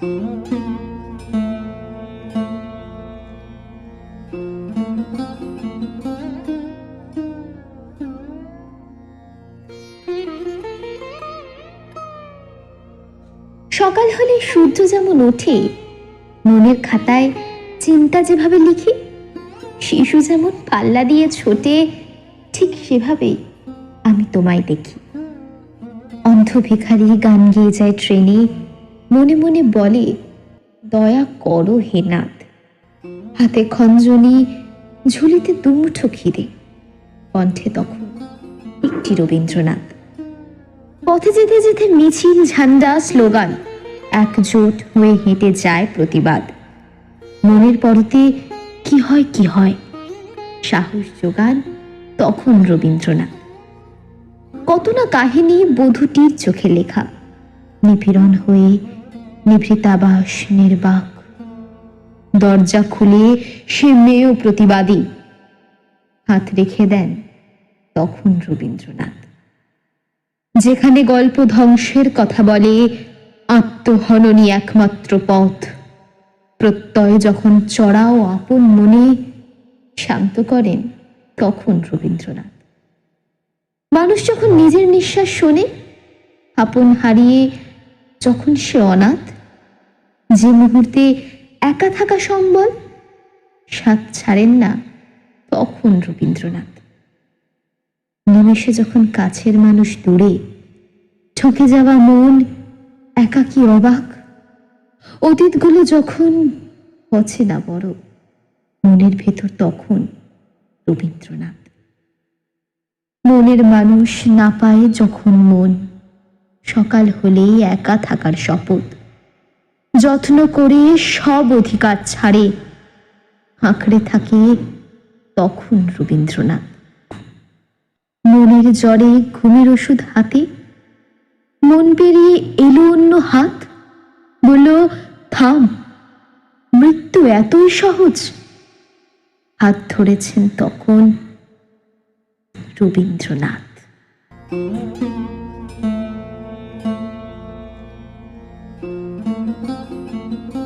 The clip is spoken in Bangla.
সকাল হলে সূর্য যেমন ওঠে, মনের খাতায় চিন্তা যেভাবে লিখি, শিশু যেমন পাল্লা দিয়ে ছোটে, ঠিক সেভাবেই আমি তোমায় দেখি। অন্ধ ভিখারি গান গেয়ে যায় ট্রেনে মনে মনে বলে, দয়া করো হে নাথ হাতে খঞ্জনি, ঝুলিতে দুমুঠো খিদে কণ্ঠে তখন একটি রবীন্দ্রনাথ। পথে যেতে যেতে মিছিল, ঝান্ডা, স্লোগান, একজোট হয়ে হেঁটে যায় প্রতিবাদ। মনের পরতে কি হয় কি হয়? সাহস যোগান তখন রবীন্দ্রনাথ। কত না কাহিনী, বধূটির চোখে লেখা। নিপীড়ন হয়ে নিভৃতাবাস নির্বাক। দরজা খুলে সে মেয়েও প্রতিবাদী। হাত রেখে দেন তখন রবীন্দ্রনাথ। যেখানে গল্প ধ্বংসের কথা বলে আত্মহননী একমাত্র পথ। প্রত্যয় যখন চড়া ও আপন মনে, শান্ত করেন তখন রবীন্দ্রনাথ। মানুষ যখন নিজের নিঃশ্বাস শোনে, আপন হারিয়ে যখন সে অনাথ যে মুহূর্তে একা থাকা সম্বল সাত ছাড়েন না তখন রবীন্দ্রনাথ। নিমেষে যখন কাছের মানুষ দূরে, ঠকে যাওয়া মন একাকী অবাক। অতীতগুলো যখন পছে না বড়, মনের ভেতর তখন রবীন্দ্রনাথ। মনের মানুষ না পায় যখন মন, সকাল হলেই একা থাকার শপথ। যত্ন করে সব অধিকার ছাড়ে। আঁকড়ে থাকে তখন রবীন্দ্রনাথ। মনের জ্বরে ঘুমের ওষুধ হাতে, মন পেরিয়ে এলো অন্য হাত। বলল, থাম, মৃত্যু এতই সহজ। হাত ধরেছেন তখন Rabindranath. thank you Thank you.